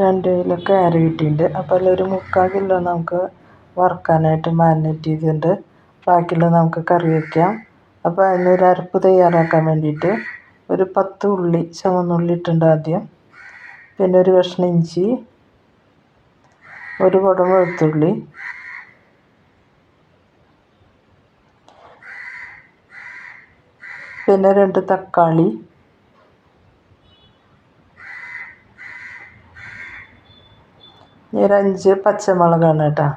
രണ്ട് കിലോ കിട്ടിയിട്ടുണ്ട് അപ്പോൾ അതിലൊരു മുക്കാൽ കിലോ നമുക്ക് വറുക്കാനായിട്ട് മാരിനേറ്റ് ചെയ്തിട്ടുണ്ട്. ബാക്കിയുള്ളത് നമുക്ക് കറി വയ്ക്കാം അപ്പോൾ അതിനൊരു അരപ്പ് തയ്യാറാക്കാൻ വേണ്ടിയിട്ട് ഒരു പത്ത് ഉള്ളി ചുവന്നുള്ളി ഇട്ടുണ്ട് ആദ്യം. പിന്നെ ഒരു കഷ്ണം ഇഞ്ചി ഒരു കുടം വെളുത്തുള്ളി പിന്നെ രണ്ട് തക്കാളി ഒരു അഞ്ച് പച്ചമുളകാണ് കേട്ടോ.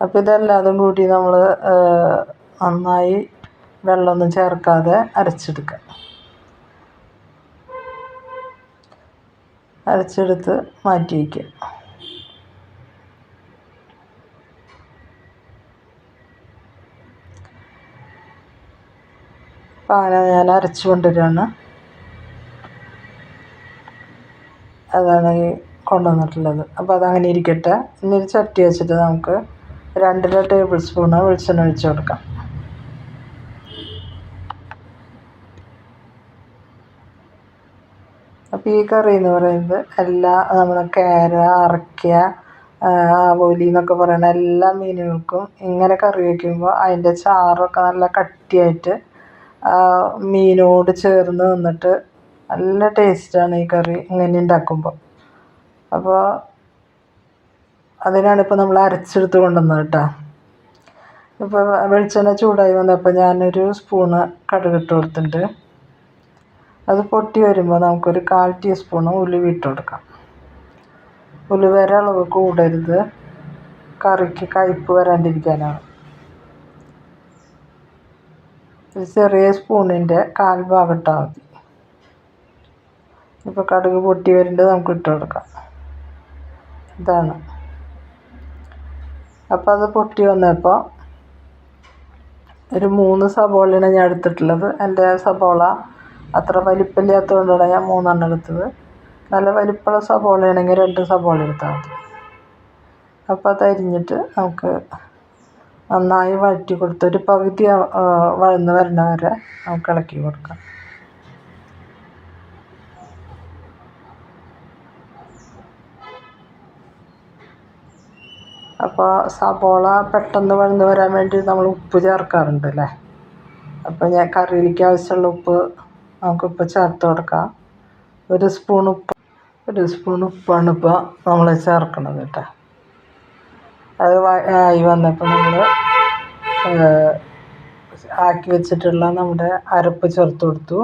അപ്പോൾ ഇതെല്ലാതും കൂടി നമ്മൾ നന്നായി വെള്ളമൊന്നും ചേർക്കാതെ അരച്ചെടുക്കുക അരച്ചെടുത്ത് മാറ്റി വയ്ക്കുക പാന ഞാൻ അരച്ചു കൊണ്ടുവരികയാണ് അതാണ് ഈ കൊണ്ടുവന്നിട്ടുള്ളത്. അപ്പോൾ അതങ്ങനെ ഇരിക്കട്ടെ. ഇനി ചട്ടി വെച്ചിട്ട് നമുക്ക് രണ്ടര ടേബിൾ സ്പൂണ് വെളിച്ചെണ്ണ ഒഴിച്ച് കൊടുക്കാം. അപ്പോൾ ഈ കറി എന്ന് പറയുന്നത് എല്ലാ നമ്മുടെ കേര അറയ്ക്ക ആവോലി എന്നൊക്കെ പറയുന്ന എല്ലാ മീനുകൾക്കും ഇങ്ങനെ കറി വയ്ക്കുമ്പോൾ അതിന്റെ ചാറൊക്കെ നല്ല കട്ടിയായിട്ട് മീനോട് ചേർന്ന് നിന്നിട്ട് നല്ല ടേസ്റ്റാണ് ഈ കറി ഇങ്ങനെ ഉണ്ടാക്കുമ്പോൾ. അപ്പോൾ അതിനാണ് ഇപ്പോൾ നമ്മൾ അരച്ചെടുത്ത് കൊണ്ടുവന്നത് കേട്ടോ. ഇപ്പോൾ വെളിച്ചെണ്ണ ചൂടായി വന്നപ്പോൾ ഞാനൊരു സ്പൂണ് കടുക് ഇട്ട് കൊടുത്തിട്ടുണ്ട്. അത് പൊട്ടി വരുമ്പോൾ നമുക്കൊരു കാൽ ടീസ്പൂണ് ഉലുവ ഇട്ട് കൊടുക്കാം. ഉലുവ അളവ് കൂടരുത്. കറിക്ക് കയ്പ്പ് വരാണ്ടിരിക്കാനാണ്. ഒരു ചെറിയ സ്പൂണിന്റെ കാൽ ഭാഗം ഇട്ടാൽ മതി. ഇപ്പോൾ കടുക് പൊട്ടി വരുന്നുണ്ട് നമുക്ക് ഇട്ട് കൊടുക്കാം. ഇതാണ്. അപ്പോൾ അത് പൊട്ടി വന്നപ്പോൾ ഒരു മൂന്ന് സബോളയാണ് ഞാൻ എടുത്തിട്ടുള്ളത്. എന്റെ സബോള അത്ര വലിപ്പമില്ലാത്തതുകൊണ്ടാണ് ഞാൻ മൂന്നെണ്ണം എടുത്തത്. നല്ല വലിപ്പമുള്ള സബോളയാണെങ്കിൽ രണ്ട് സബോള എടുത്താൽ മതി. അപ്പോൾ അത് അരിഞ്ഞിട്ട് നമുക്ക് നന്നായി വഴറ്റി കൊടുത്ത് ഒരു പകുതി വഴന്ന് വരണ വരെ നമുക്ക് ഇളക്കി കൊടുക്കാം. അപ്പോൾ സബോള പെട്ടെന്ന് വഴന്ന് വരാൻ വേണ്ടി നമ്മൾ ഉപ്പ് ചേർക്കാറുണ്ട് അല്ലേ? അപ്പോൾ ഞാൻ കറിയിലേക്ക് ആവശ്യമുള്ള ഉപ്പ് നമുക്ക് നമുക്കിപ്പോൾ ചേർത്ത് കൊടുക്കാം. ഒരു സ്പൂൺ ഉപ്പ് ഒരു സ്പൂൺ ഉപ്പാണ് ഇപ്പോൾ നമ്മൾ ചേർക്കണത് കേട്ടോ. അത് ആയി വന്നപ്പോൾ നമ്മൾ ആക്കി വെച്ചിട്ടുള്ള നമ്മുടെ അരപ്പ് ചേർത്ത് കൊടുത്തു.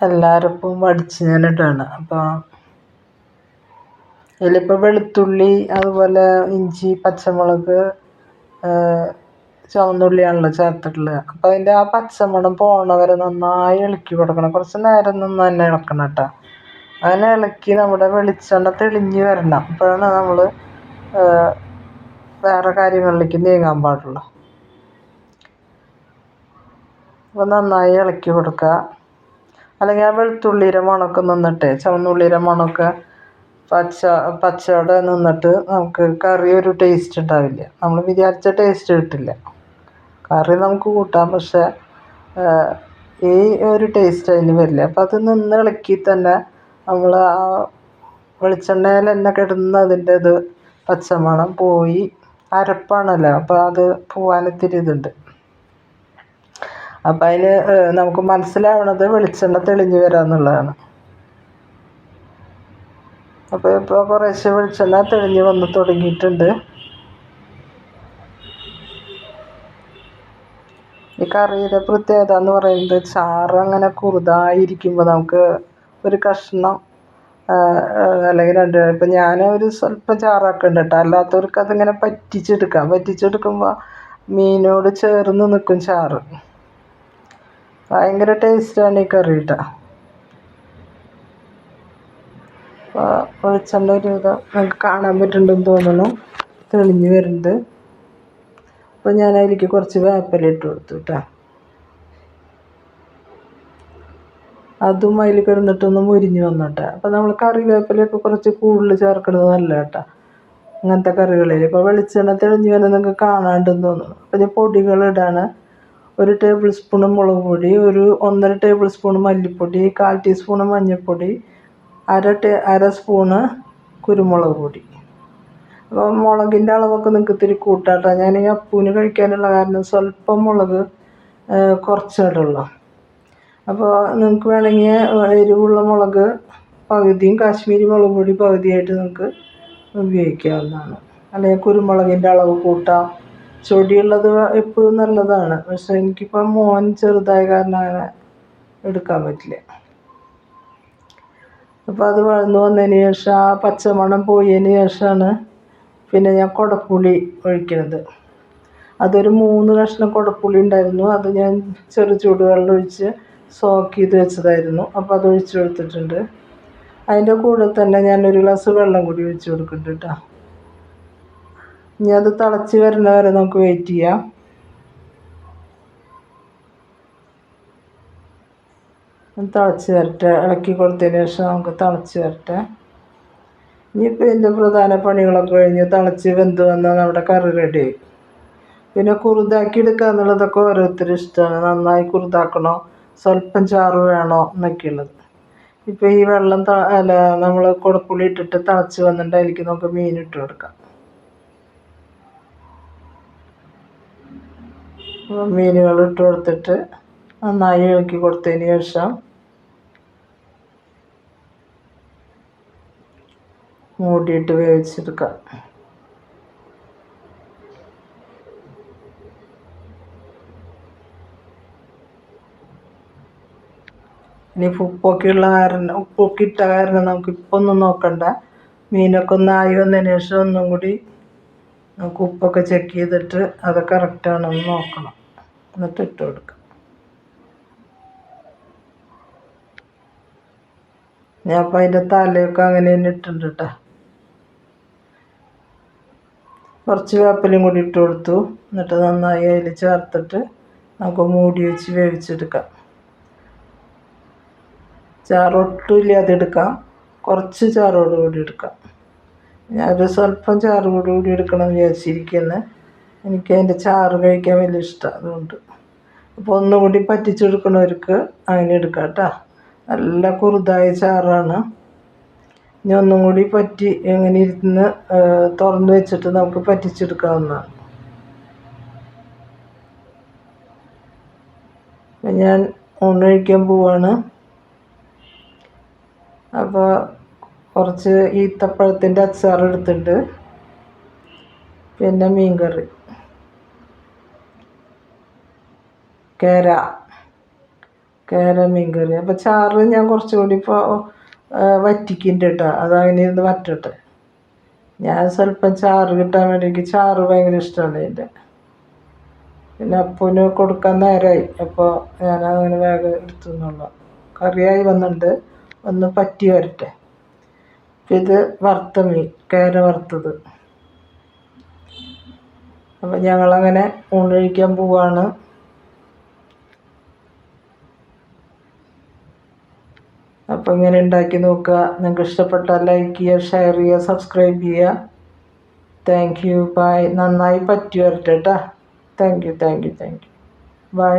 എല്ലാ അരപ്പും വടിച്ച് ഇടുകയാണ് അപ്പോൾ ഇതിലിപ്പോൾ വെളുത്തുള്ളി അതുപോലെ ഇഞ്ചി പച്ചമുളക് ചുവന്നുള്ളിയാണല്ലോ ചേർത്തിട്ടുള്ളത്. അപ്പോൾ അതിന്റെ ആ പച്ചമണം പോണ വരെ നന്നായി ഇളക്കി കൊടുക്കണം. കുറച്ച് നേരം നിന്ന് തന്നെ ഇളക്കണം കേട്ടോ. അങ്ങനെ ഇളക്കി നമ്മുടെ വെളിച്ചെണ്ണ തെളിഞ്ഞ് വരണം. അപ്പോഴാണ് നമ്മൾ വേറെ കാര്യങ്ങളിലേക്ക് നീങ്ങാൻ പാടുള്ളൂ. അപ്പോൾ നന്നായി ഇളക്കി കൊടുക്കുക. അല്ലെങ്കിൽ ആ വെളുത്തുള്ളിയുടെ മണമൊക്കെ നിന്നിട്ട് ചുവന്നുള്ളിയുടെ മണമൊക്കെ പച്ച പച്ചയോടെ നിന്നിട്ട് നമുക്ക് കറി ഒരു ടേസ്റ്റ് ഉണ്ടാവില്ല. നമ്മൾ വിചാരിച്ച ടേസ്റ്റ് കിട്ടില്ല. കറി നമുക്ക് കൂട്ടാം പക്ഷേ ഈ ഒരു ടേസ്റ്റ് അതിന് വരില്ല. അപ്പം അത് നിന്ന് ഇളക്കി തന്നെ നമ്മൾ ആ വെളിച്ചെണ്ണയിൽ തന്നെ കിടന്ന് അതിന്റെ ഇത് പച്ചമണം പോയി അരപ്പാണല്ലോ. അപ്പോൾ അത് പോവാൻ ഇത്തിരി ഇതുണ്ട്. അപ്പം അതിന് നമുക്ക് മനസ്സിലാവണത് വെളിച്ചെണ്ണ തെളിഞ്ഞു വരിക എന്നുള്ളതാണ് അപ്പോൾ ഇപ്പോൾ കുറേശ്ശെ വെളിച്ചെണ്ണ തെളിഞ്ഞ് വന്ന് തുടങ്ങിയിട്ടുണ്ട്. ഈ കറിയുടെ പ്രത്യേകത എന്ന് പറയുന്നത് ചാറ് അങ്ങനെ കുറുതായിരിക്കുമ്പോൾ നമുക്ക് ഒരു കഷ്ണം അല്ലെങ്കിൽ രണ്ട് ഇപ്പം ഞാൻ ഒരു സ്വല്പം ചാറാക്കുന്നുണ്ട് കേട്ടോ അല്ലാത്തവർക്ക് അതിങ്ങനെ പറ്റിച്ചെടുക്കാം. പറ്റിച്ചെടുക്കുമ്പോൾ മീനോട് ചേർന്ന് നിൽക്കും ചാറ്. ഭയങ്കര ടേസ്റ്റാണ് ഈ കറി കേട്ടോ അപ്പോൾ വെളിച്ചെണ്ണ ഒരു വിധം നമുക്ക് കാണാൻ പറ്റുന്നുണ്ടെന്ന് തോന്നുന്നു. തെളിഞ്ഞ് വരുന്നുണ്ട്. അപ്പോൾ ഞാൻ അതിലേക്ക് കുറച്ച് വേപ്പില ഇട്ട് കൊടുത്തു കേട്ടോ അതും അതിൽ കിടന്നിട്ടൊന്ന് മുരിഞ്ഞ് വന്നോട്ടെ അപ്പോൾ നമ്മൾ കറിവേപ്പിലയൊക്കെ കുറച്ച് കൂടുതൽ ചേർക്കുന്നത് നല്ല കേട്ടോ അങ്ങനത്തെ കറികളിൽ ഇപ്പോൾ വെളിച്ചെണ്ണ തെളിഞ്ഞ് വന്ന് നിങ്ങൾക്ക് കാണാണ്ടെന്ന് തോന്നുന്നു. അപ്പോൾ ഞാൻ പൊടികൾ ഇടാണ്. ഒരു ടേബിൾ സ്പൂൺ മുളക് പൊടി ഒരു ഒന്നര ടേബിൾ സ്പൂൺ മല്ലിപ്പൊടി കാൽ ടീസ്പൂൺ മഞ്ഞൾപ്പൊടി അര ടേ അര സ്പൂണ് കുരുമുളക് പൊടി. അപ്പോൾ മുളകിന്റെ അളവൊക്കെ നിങ്ങൾക്ക് ഇത്തിരി കൂട്ടാട്ടോ. ഞാൻ ഈ അപ്പൂന് കഴിക്കാനുള്ള കാരണം സ്വല്പം മുളക് കുറച്ചിടുള്ളൂ അപ്പോൾ നിങ്ങൾക്ക് വേണമെങ്കിൽ എരിവുള്ള മുളക് പകുതിയും കാശ്മീരി മുളക് പൊടി പകുതിയായിട്ട് നിങ്ങൾക്ക് ഉപയോഗിക്കാവുന്നതാണ്. അല്ലെങ്കിൽ കുരുമുളകിന്റെ അളവ് കൂട്ടാം. ചൊടിയുള്ളത് എപ്പോഴും നല്ലതാണ്. പക്ഷേ എനിക്കിപ്പം മോൻ ചെറുതായ കാരണം അങ്ങനെ എടുക്കാൻ പറ്റില്ല. അപ്പോൾ അത് വഴന്നു വന്നതിന് ശേഷം ആ പച്ചമണം പോയതിന് ശേഷമാണ് പിന്നെ ഞാൻ കുടപ്പുളി ഒഴിക്കുന്നത് അതൊരു മൂന്ന് കഷ്ണം കുടപ്പുളി ഉണ്ടായിരുന്നു. അത് ഞാൻ ചെറു ചൂടുവെള്ളം ഒഴിച്ച് സോക്ക് ചെയ്ത് വെച്ചതായിരുന്നു. അപ്പോൾ അത് ഒഴിച്ച് കൊടുത്തിട്ടുണ്ട്. അതിന്റെ കൂടെ തന്നെ ഞാൻ ഒരു ഗ്ലാസ് വെള്ളം കൂടി ഒഴിച്ച് കൊടുക്കുന്നുണ്ട് കേട്ടോ. ഇനി അത് തിളച്ച് വരുന്ന വരെ നമുക്ക് വെയിറ്റ് ചെയ്യാം. തിളച്ച് വരട്ടെ. ഇളക്കി കൊടുത്തതിന് ശേഷം നമുക്ക് തിളച്ച് വരട്ടെ. ഇനിയിപ്പോൾ ഇതിന്റെ പ്രധാന പണികളൊക്കെ കഴിഞ്ഞ് തിളച്ച് വെന്ത് വന്നാൽ നമ്മുടെ കറി റെഡി ആയി പിന്നെ കുറുതാക്കി എടുക്കുക എന്നുള്ളതൊക്കെ ഓരോരുത്തരും ഇഷ്ടമാണ്. നന്നായി കുറുതാക്കണോ? സ്വല്പം ചാറ് വേണോ? എന്നൊക്കെയുള്ളത്. ഇപ്പോൾ ഈ വെള്ളം അല്ല നമ്മൾ കുടപ്പുളി ഇട്ടിട്ട് തിളച്ച് വന്നിട്ട് അതിലേക്ക് നമുക്ക് മീൻ ഇട്ട് കൊടുക്കാം. മീനുകൾ ഇട്ട് കൊടുത്തിട്ട് നന്നായി ഇളക്കി കൊടുത്തതിന് ശേഷം മൂടിയിട്ട് വേവിച്ചെടുക്കാം. ഇനി ഉപ്പൊക്കെ ഉള്ള കാരണം ഉപ്പൊക്കെ ഇട്ട കാരണം നമുക്ക് ഇപ്പം ഒന്നും നോക്കണ്ട. മീനൊക്കെ ഒന്ന് ആയി വന്നതിന് ശേഷം ഒന്നും കൂടി നമുക്ക് ഉപ്പൊക്കെ ചെക്ക് ചെയ്തിട്ട് അത് കറക്റ്റാണോ എന്ന് നോക്കണം. എന്നിട്ട് ഇട്ട് കൊടുക്കാം. ഞാൻ അപ്പം അതിന്റെ തലയൊക്കെ അങ്ങനെ തന്നെ ഇട്ടിട്ടുണ്ട് കേട്ടോ. കുറച്ച് വേപ്പലും കൂടി ഇട്ട് കൊടുത്തു. എന്നിട്ട് നന്നായി അതിൽ ചേർത്തിട്ട് നമുക്ക് മൂടി വെച്ച് വേവിച്ചെടുക്കാം. ചാറൊട്ടും ഇല്ലാതെ എടുക്കാം. കുറച്ച് ചാറോട് കൂടി എടുക്കാം. ഞാനൊരു സ്വല്പം ചാറ് കൂടി കൂടി എടുക്കണം എന്ന് വിചാരിച്ചിരിക്കുന്നത് എനിക്ക് അതിന്റെ ചാറ് കഴിക്കാൻ വലിയ ഇഷ്ടമാണ് അതുകൊണ്ട്. അപ്പോൾ ഒന്നുകൂടി പറ്റിച്ചെടുക്കണവർക്ക് അങ്ങനെ എടുക്കാം കേട്ടോ. നല്ല കുറുതായ ചാറാണ്. ഇനി ഒന്നും കൂടി പറ്റി എങ്ങനെ ഇരുന്ന് തുറന്ന് വെച്ചിട്ട് നമുക്ക് പറ്റിച്ചെടുക്കാവുന്നതാണ് ഞാൻ ഊണ് പോവാണ്. അപ്പോൾ കുറച്ച് ഈത്തപ്പഴത്തിന്റെ അച്ചാർ എടുത്തിട്ടുണ്ട്. പിന്നെ മീൻ കറി കേര. കേര മീൻ കറി അപ്പോൾ ചാറ് ഞാൻ കുറച്ചുകൂടി ഇപ്പോൾ വറ്റിക്കുന്നുണ്ട് കേട്ടോ അത് അങ്ങനെ ഇരുന്ന് വറ്റട്ടെ. ഞാൻ സ്വല്പം ചാറ് കിട്ടാൻ വേണ്ടി എനിക്ക് ചാറ് ഭയങ്കര ഇഷ്ടമാണ് എന്റെ പിന്നെ അപ്പൂന് കൊടുക്കാൻ നേരമായി അപ്പോൾ ഞാൻ അങ്ങനെ വേഗം എടുത്തു കറിയായി വന്നിട്ടുണ്ട്. ഒന്ന് പറ്റി വരട്ടെ. ഇത് വറുത്ത മീൻ കേര വറുത്തത്. അപ്പം ഞങ്ങളങ്ങനെ ഊണ് കഴിക്കാൻ പോവാണ്. അപ്പോൾ ഇങ്ങനെ ഉണ്ടാക്കി നോക്കുക. നിങ്ങൾക്ക് ഇഷ്ടപ്പെട്ടാൽ ലൈക്ക് ചെയ്യുക ഷെയർ ചെയ്യുക സബ്സ്ക്രൈബ് ചെയ്യുക. താങ്ക് യു ബൈ നന്നായി പറ്റി വരട്ടെ കേട്ടോ thank you thank you thank you bye